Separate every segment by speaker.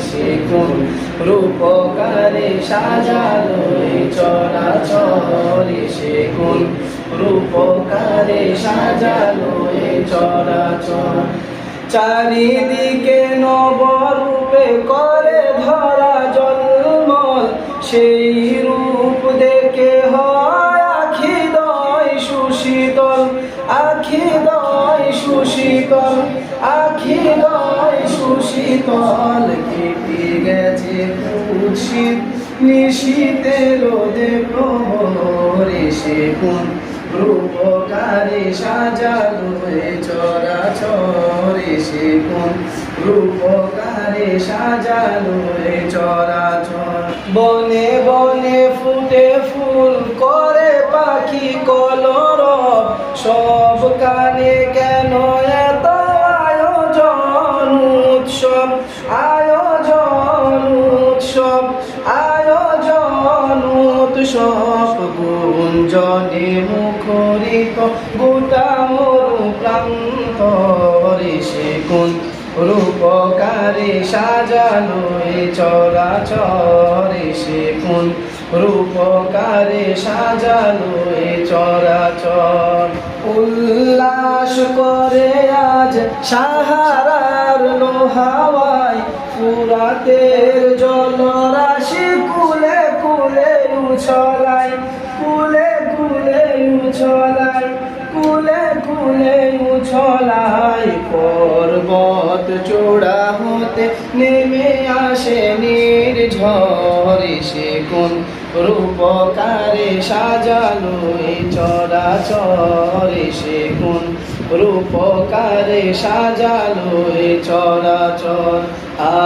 Speaker 1: সে কোন রূপকারে সাজালো এই চরাচরে সে কোন রূপকারে সাজালো এই চরাচর চারিদিকে নবরূপে করে ধরা জন্মল সেই রূপ দেখে হয় আখি দয় সুশীতল আখি দয় সুশীতল, আখি সুশীতল কেটে গেছে কুৎসিত নিশীতে রোদে প্রহরে সে কোন রূপকারে সাজালো চরাচরে সে কোন রূপকারে সাজালো চরাচর। বনে বনে ফুটে উৎসব গুঞ্জনে মুখরিত, গোটা মরু প্রান্ত সে কোন রূপকারে সাজালো এ চরাচরে সে কোন রূপকারে সাজালো এ চরাচর। উল্লাস করে আজ সাহারার লোহাওয়ায়, ফুরাতের জলরাশি উছলায় পর্বত চূড়া হতে নেমে আসে নির্ঝরে সে কোন রূপকারে সাজালো এই চরাচরে সে কোন রূপকারে সাজালো এই চরাচর।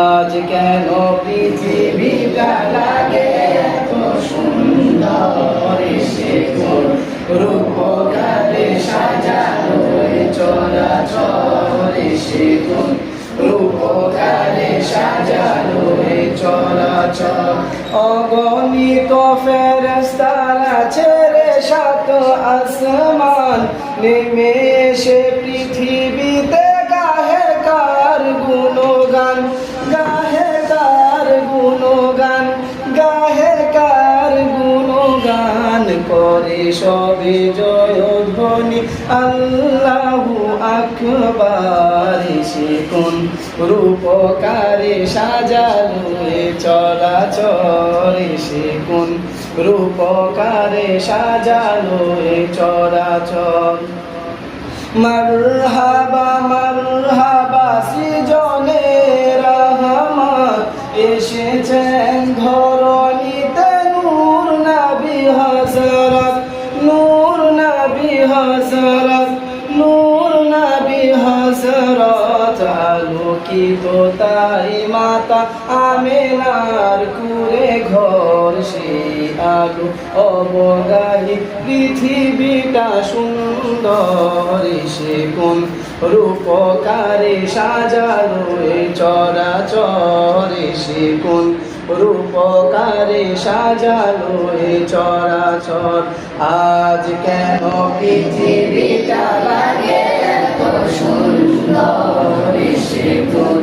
Speaker 1: আজ কেন পৃথিবীটা লাগে এত সাত আসমান নেমে পৃথিবীতে। গাহে কার গুণগান? গাহে কার গুণগান? গাহে কার গুণগান? করে সবে জয় ধ্বনি আল্লাহু আকবার সে কোন রূপকারে সাজালো এ চরাচরে সে কোন রূপকারে সাজালো এ চরাচর মারহাবা মারহাবা সৃজনে রহমান এসেছেন ধরণীতে নূর নবী হজরত নূর নবী হজরত নূর নবী হজরত আলোকিত তাই মাতা, আমেনার কুরে ঘর সে আলো অবগাহী পৃথিবীটা সুন্দর সে কোন রূপকারে সাজালো এ চরাচরে সে কোন রূপকারে সাজালো এ চরাচর। আজ কেন পৃথিবীটা লাগে এত সুন্দর সে কোন